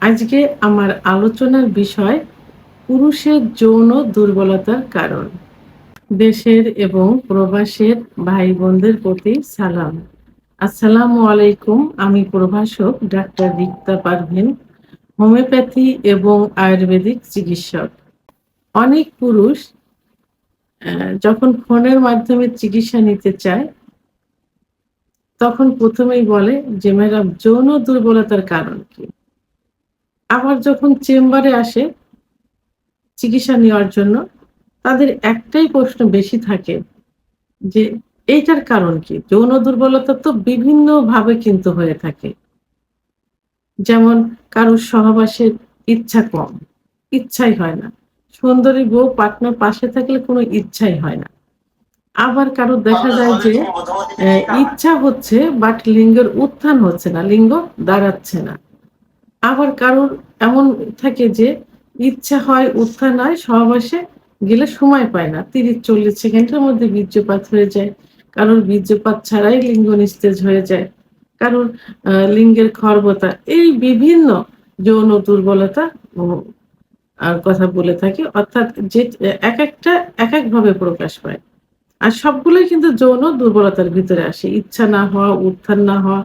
আজকে আমার আলোচনার বিষয় পুরুষের যৌন দুর্বলতার কারণ। দেশের এবং প্রবাসের ভাই বোনদের প্রতি সালাম। আসসালামু আলাইকুম, আমি প্রভাষক ডাক্তার রিক্তা পারভিন, হোমিওপ্যাথি এবং আয়ুর্বেদিক চিকিৎসক। অনেক পুরুষ যখন ফোনের মাধ্যমে চিকিৎসা নিতে চায়, তখন প্রথমেই বলে যে, ম্যাডাম, যৌন দুর্বলতার কারণ কি? আবার যখন চেম্বারে আসে চিকিৎসা নেওয়ার জন্য তাদের একটাই প্রশ্ন বেশি থাকে যে এইটার কারণ কি? যৌন দুর্বলতা তো বিভিন্ন ভাবে কিন্তু হয়ে থাকে। যেমন কারোর সহবাসের ইচ্ছা কম ইচ্ছাই হয় না। সুন্দরী বউ পার্টনার পাশে থাকলে কোনো ইচ্ছাই হয় না। আবার কারোর দেখা যায় যে আহ, ইচ্ছা হচ্ছে বাট লিঙ্গের উত্থান হচ্ছে না লিঙ্গ দাঁড়াচ্ছে না। আবার কারোর এমন থাকে যে ইচ্ছা হয়, উত্থান হয়, সহবাসে গেলে সময় পায় না। তিরিশ চল্লিশ সেকেন্ডের মধ্যে বীর্যপাত হয়ে যায়। কারোর বীর্যপাত ছাড়াই লিঙ্গ নিস্তেজ হয়ে যায়। কারোর লিঙ্গের খর্বতা। এই বিভিন্ন যৌন দুর্বলতা কথা বলে থাকি। অর্থাৎ যে এক একটা এক এক ভাবে প্রকাশ পায়। আর সবগুলোই কিন্তু যৌন দুর্বলতার ভিতরে আসে। ইচ্ছা না হওয়া, উত্থান না হওয়া,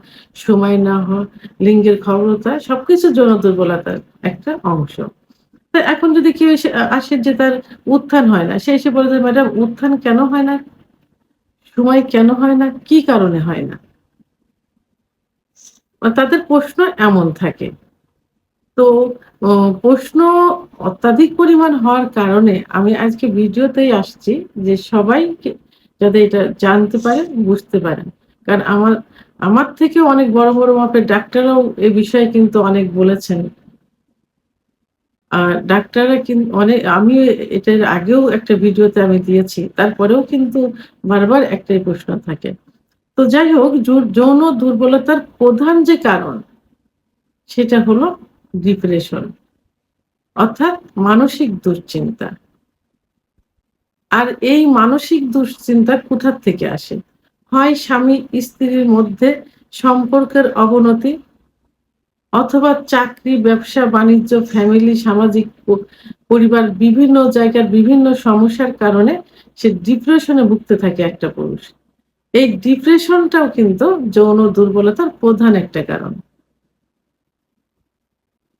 সময় না হওয়া, লিঙ্গের খবরতা সবকিছু যৌন দুর্বলতার একটা অংশ। এখন যদি কেউ এসে আসে যে তার উত্থান হয় না, সে এসে বলে যে, ম্যাডাম, উত্থান কেন হয় না? সময় কেন হয় না? কি কারণে হয় না? তাদের প্রশ্ন এমন থাকে। তো প্রশ্ন অত্যাধিক পরিমাণ হওয়ার কারণে আমি আজকে ভিডিওতেই আসছি যে সবাই যাতে এটা জানতে পারেন, বুঝতে পারেন। কারণ আমার আমার থেকে অনেক বড় বড় মাপের ডাক্তাররাও এ বিষয়ে কিন্তু অনেক বলেছেন। আর ডাক্তাররা কিন্তু অনেক আমি এটার আগেও একটা ভিডিওতে আমি দিয়েছি, তারপরেও কিন্তু বারবার একটাই প্রশ্ন থাকে। তো যাই হোক যৌন দুর্বলতার প্রধান যে কারণ, সেটা হলো ডিপ্রেশন, অর্থাৎ মানসিক দুশ্চিন্তা। আর এই মানসিক দুশ্চিন্তা কোথার থেকে আসে? হয় স্বামী স্ত্রীর মধ্যে সম্পর্কের অবনতি অথবা চাকরি, ব্যবসা, বাণিজ্য ফ্যামিলি সামাজিক পরিবার বিভিন্ন জায়গার বিভিন্ন সমস্যার কারণে সে ডিপ্রেশনে ভুগতে থাকে একটা পুরুষ। এই ডিপ্রেশনটাও কিন্তু যৌন দুর্বলতার প্রধান একটা কারণ।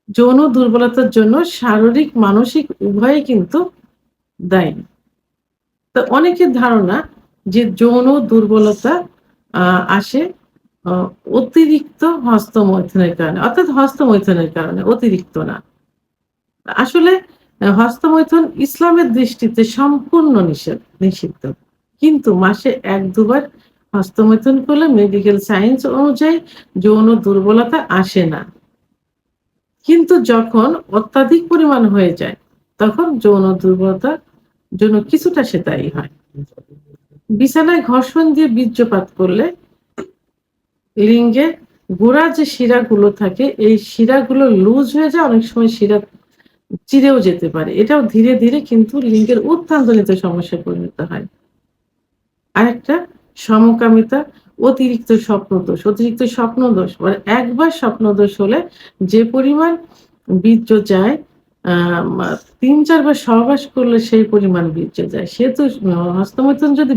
যৌন দুর্বলতার জন্য শারীরিক, মানসিক উভয়ই কিন্তু দায়ী। তো অনেকের ধারণা যে যৌন দুর্বলতা আসে অতিরিক্ত হস্তমৈথনের কারণে, অর্থাৎ হস্তমৈথনের কারণে, অতিরিক্ত না। আসলে, হস্তমৈথুন ইসলামের দৃষ্টিতে সম্পূর্ণ নিষেধ, নিষিদ্ধ। কিন্তু মাসে এক, দুবার হস্তমৈথুন করলে মেডিকেল সায়েন্স অনুযায়ী যৌন দুর্বলতা আসে না। কিন্তু যখন অত্যাধিক পরিমাণ হয়ে যায়, তখন যৌন দুর্বলতার জন্য কিছুটা সে দায়ী হয়। বিছানায় ঘর্ষণ দিয়ে বীর্যপাত করলে লিঙ্গে গোড়া যে শিরাগুলো থাকে, এই শিরাগুলো লুজ হয়ে যায়, অনেক সময় শিরা চিরেও যেতে পারে। এটাও ধীরে ধীরে কিন্তু লিঙ্গের উত্থানজনিত সমস্যায় পরিণত হয়। আরেকটা, সমকামিতা, অতিরিক্ত স্বপ্নদোষ। অতিরিক্ত স্বপ্নদোষ মানে একবার স্বপ্নদোষ হলে যে পরিমাণ বীর্য যায় তিন চারবার সহবাস করলে সেই পরিমাণ বীর্য যায়। সেহেতু হস্তমৈথুন যদি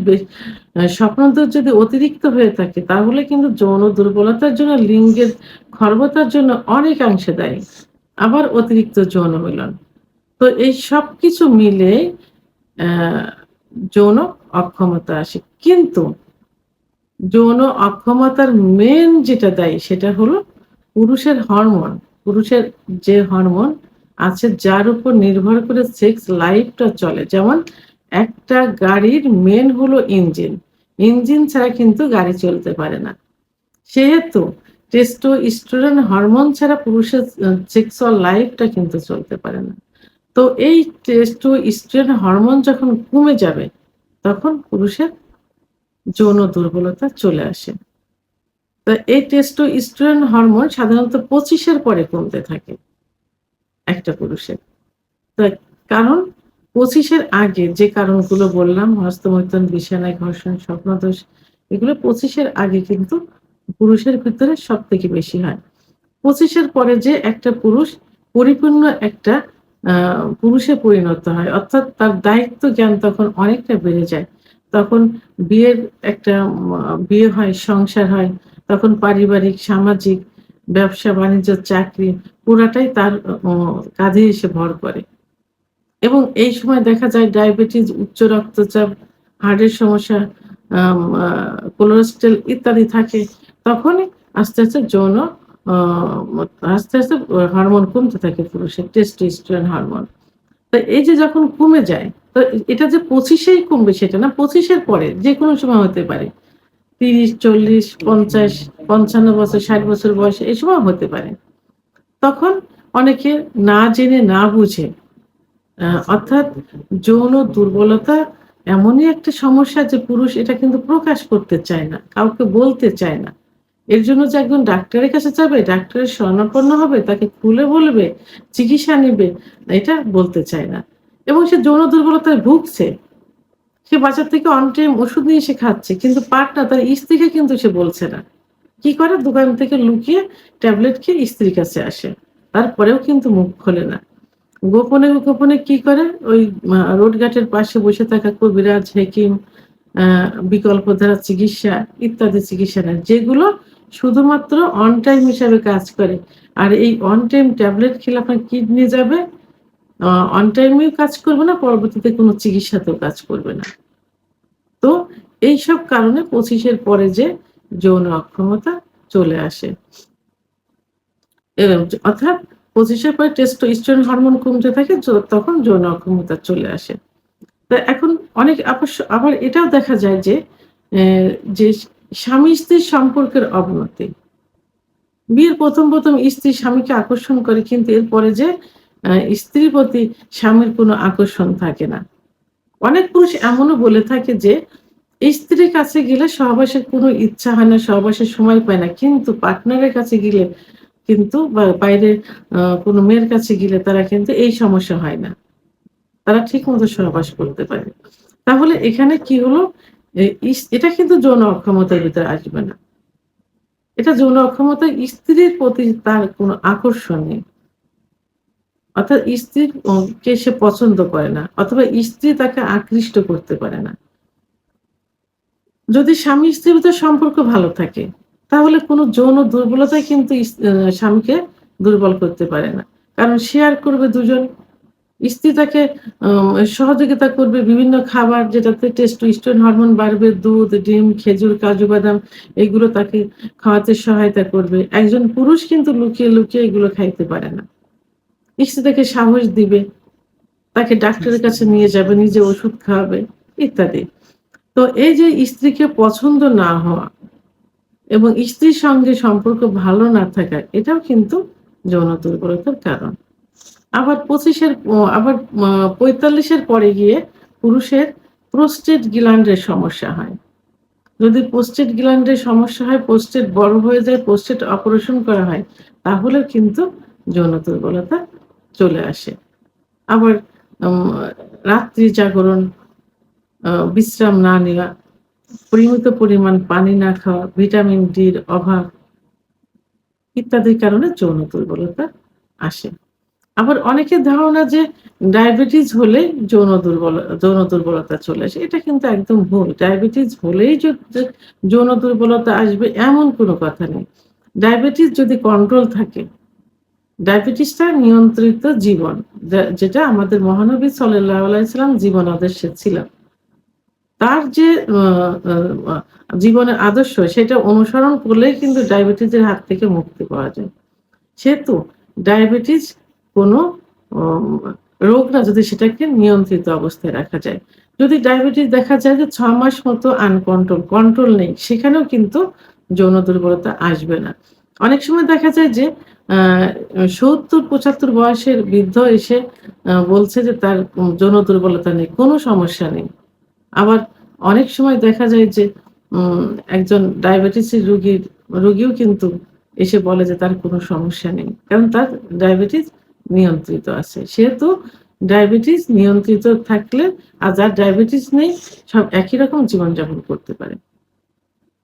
স্বপ্নদোষ যদি অতিরিক্ত হয়ে থাকে, তাহলে কিন্তু যৌন দুর্বলতার জন্য, লিঙ্গের খর্বতার জন্য অনেকাংশে দায়ী। আবার অতিরিক্ত যৌন মিলন। তো এই সব কিছু মিলে যৌন অক্ষমতা আসে। কিন্তু যৌন অক্ষমতার মেন যেটা দায়ী, সেটা হলো পুরুষের হরমোন পুরুষের যে হরমোন আছে যার উপর নির্ভর করে সেক্স লাইফটা চলে। যেমন একটা গাড়ির মেন হলো ইঞ্জিন ইঞ্জিন ছাড়া কিন্তু গাড়ি চলতে পারে না। সেহেতু টেস্টো স্টোরেন হরমোন ছাড়া পুরুষের সেক্সুয়াল লাইফটা কিন্তু চলতে পারে না। তো এই টেস্টো স্টোরেন হরমোন যখন কমে যাবে, তখন পুরুষের যৌন দুর্বলতা চলে আসে। তো এই টেস্টো স্টোরেন হরমোন সাধারণত পঁচিশের পরে কমতে থাকে। একটা পুরুষের তো কারণ পঁচিশের আগে যে কারণগুলো বললাম হস্তমৈথুন বিছানায় ঘর্ষণ স্বপ্নদোষ এগুলো পঁচিশের আগে কিন্তু পুরুষের ভিতরে সব থেকে বেশি হয় পঁচিশের পরে যে একটা পুরুষ পরিপূর্ণ একটা পুরুষে পরিণত হয়। অর্থাৎ তার দায়িত্ব জ্ঞান তখন অনেকটা বেড়ে যায়। তখন বিয়ের একটা বিয়ে হয়, সংসার হয়। তখন পারিবারিক, সামাজিক, ব্যবসা-বাণিজ্য, চাকরি পুরাটাই তার কাঁধে এসে ভর করে। এবং এই সময় দেখা যায় ডায়াবেটিস, উচ্চ রক্তচাপ, হার্টের সমস্যা, আ ইত্যাদি থাকে। তখনই আস্তে, আস্তে যৌন আস্তে, আস্তে হরমোন কমতে থাকে পুরুষের টেস্টোস্টেরন হরমোন। তো এই যে যখন কমে যায়, তো এটা যে ২৫ এই কমবে সেটা না, ২৫ এর পরে যেকোনো সময় হতে পারে। ৩০, ৪০, ৫০, ৫৫ বছর, ৬০ বছর বয়সে এই সময় হতে পারে। তখন অনেকে না জেনে না বুঝে অর্থাৎ যৌন দুর্বলতা এমনই একটা সমস্যা যে পুরুষ এটা কিন্তু প্রকাশ করতে চায় না। কাউকে বলতে চায় না। এর জন্য যে একজন ডাক্তারের কাছে যাবে, ডাক্তারের শরণাপন্ন হবে, তাকে খুলে বলবে, চিকিৎসা নেবে এটা বলতে চায় না। এবং সে যৌন দুর্বলতায় ভুগছে। সে বাজার থেকে অন টাইম ওষুধ নিয়ে সে খাচ্ছে। কিন্তু পার্টনার তার স্ত্রীকে কিন্তু সে বলছে না। কি করে? দোকান থেকে লুকিয়ে ট্যাবলেট খেয়ে স্ত্রীর কাছে আসে। তারপরেও কিন্তু মুখ খোলে না। গোপনে, গোপনে কি করে? ওই মা রোডঘাটের পাশে বসে থাকা কবিরাজ, হেকিম, বিকল্পধারা চিকিৎসা ইত্যাদি চিকিৎসা নেয়। যেগুলো শুধুমাত্র অন টাইম হিসাবে কাজ করে। আর এই অন টাইম ট্যাবলেট খেলে আপনার কিডনি যাবে। অন টাইমেও কাজ করবে না, পরবর্তীতে কোনো চিকিৎসাতেও কাজ করবে না। তো এইসব কারণে পঁচিশের পরে যে যৌন অক্ষমতা চলে আসে। অর্থাৎ ২৫ এর পরে টেস্টোস্টেরন হরমোন কমতে থাকে তখন যৌন অক্ষমতা চলে আসে। তো এখন অনেক অবশ্য আবার এটাও দেখা যায় যে, যে স্বামী-স্ত্রীর সম্পর্কের অবনতি। বিয়ের ১ম, ১ম স্ত্রী স্বামীকে আকর্ষণ করে কিন্তু এরপরে যে স্ত্রীর প্রতি স্বামীর কোনো আকর্ষণ থাকে না। অনেক পুরুষ এমনও বলে থাকে যে, স্ত্রীর কাছে গেলে সহবাসের কোনো ইচ্ছা হয় না, সহবাসের সময় পায় না। কিন্তু পার্টনারের কাছে গেলে কিন্তু বাইরে কোনো মেয়ের কাছে গেলে তারা কিন্তু এই সমস্যা হয় না। তারা ঠিকমতো সহবাস করতে পারে। তাহলে এখানে কি হলো? এটা কিন্তু যৌন অক্ষমতার ভিতরে আসবে না। এটা যৌন অক্ষমতা স্ত্রীর প্রতি তার কোনো আকর্ষণ নেই। অর্থাৎ স্ত্রীকে সে পছন্দ করে না অথবা স্ত্রী তাকে আকৃষ্ট করতে পারে না। যদি স্বামী-স্ত্রীর ভিতরে সম্পর্ক ভালো থাকে, তাহলে কোনো যৌন দুর্বলতাই কিন্তু স্বামীকে দুর্বল করতে পারে না। কারণ শেয়ার করবে দুজন। স্ত্রী তাকে সহযোগিতা করবে বিভিন্ন খাবার যেটাতে টেস্ট টেস্টোস্টেরন হরমোন বাড়বে, দুধ, ডিম, খেজুর, কাজু বাদাম এগুলো তাকে খাওয়াতে সহায়তা করবে। একজন পুরুষ কিন্তু লুকিয়ে, লুকিয়ে এগুলো খাইতে পারে না। স্ত্রী তাকে সাহস দিবে, তাকে ডাক্তারের কাছে নিয়ে যাবে, নিজে ওষুধ খাওয়াবে ইত্যাদি। তো এই যে স্ত্রীকে পছন্দ না হওয়া এবং স্ত্রীর সঙ্গে সম্পর্ক ভালো না থাকা এটাও কিন্তু যৌন দুর্বলতার কারণ। আবার পঁচিশের আবার ৪৫ পরে গিয়ে পুরুষের প্রোস্টেট গ্ল্যান্ডের সমস্যা হয়। যদি প্রোস্টেট গ্ল্যান্ডের সমস্যা হয়, প্রোস্টেট বড় হয়ে যায়, প্রোস্টেট অপারেশন করা হয়, তাহলেও কিন্তু যৌন দুর্বলতা চলে আসে। আবার রাত্রি জাগরণ, বিশ্রাম না নেওয়া, পরিমিত পরিমাণ পানি না খাওয়া, ভিটামিন ডির অভাব ইত্যাদির কারণে যৌন দুর্বলতা আসে। আবার অনেকের ধারণা যে ডায়াবেটিস হলেই যৌন দুর্বল যৌন দুর্বলতা চলে আসে। এটা কিন্তু একদম ভুল। ডায়াবেটিস হলেই যৌন দুর্বলতা আসবে এমন কোনো কথা নেই। ডায়াবেটিস যদি কন্ট্রোল থাকে, ডায়াবেটিসটা নিয়ন্ত্রিত জীবন। যেটা আমাদের মহানবী সাল্লাল্লাহু আলাইহি সাল্লাম জীবন আদর্শে ছিল। তার যে জীবনের আদর্শ সেটা অনুসরণ করলেই কিন্তু ডায়াবেটিসের হাত থেকে মুক্তি পাওয়া যায়। সেহেতু ডায়াবেটিস কোনো রোগ না যদি সেটাকে নিয়ন্ত্রিত অবস্থায় রাখা যায়। যদি ডায়াবেটিস দেখা যায় যে ছ মাস মতো আনকন্ট্রোল, কন্ট্রোল নেই, সেখানেও কিন্তু যৌন দুর্বলতা আসবে না। অনেক সময় দেখা যায় যে আ ৭০-৭৫ বয়সের বৃদ্ধ এসে বলছে যে তার যৌন দুর্বলতা নেই, কোনো সমস্যা নেই। আবার অনেক সময় দেখা যায় যে একজন ডায়াবেটিসের রোগীর রোগীও কিন্তু এসে বলে যে তার কোনো সমস্যা নেই। কারণ তার ডায়াবেটিস নিয়ন্ত্রিত আছে। সেহেতু ডায়াবেটিস নিয়ন্ত্রিত থাকলে আর যার ডায়াবেটিস নেই সব একই রকম জীবনযাপন করতে পারে।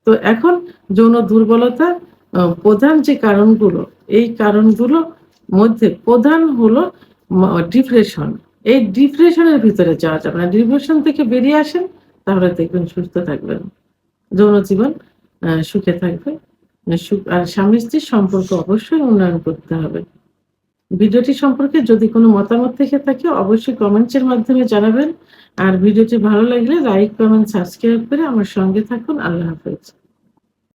তো এখন যৌন দুর্বলতার আ প্রধান যে কারণগুলো, এই কারণগুলো মধ্যে প্রধান হলো ডিপ্রেশন এই ডিপ্রেশনের ভিতরে যাওয়া যাবে না ডিপ্রেশন থেকে বেরিয়ে আসেন, তাহলে দেখবেন সুস্থ থাকবেন। যৌন জীবন সুখে থাকবে। সুখ- আর স্বামী স্ত্রীর সম্পর্ক অবশ্যই উন্নয়ন করতে হবে। ভিডিওটি সম্পর্কে যদি কোনো মতামত থেকে থাকে, অবশ্যই কমেন্টসের মাধ্যমে জানাবেন। আর ভিডিওটি ভালো লাগলে লাইক, কমেন্ট, সাবস্ক্রাইব করে আমার সঙ্গে থাকুন। আল্লাহ হাফেজ।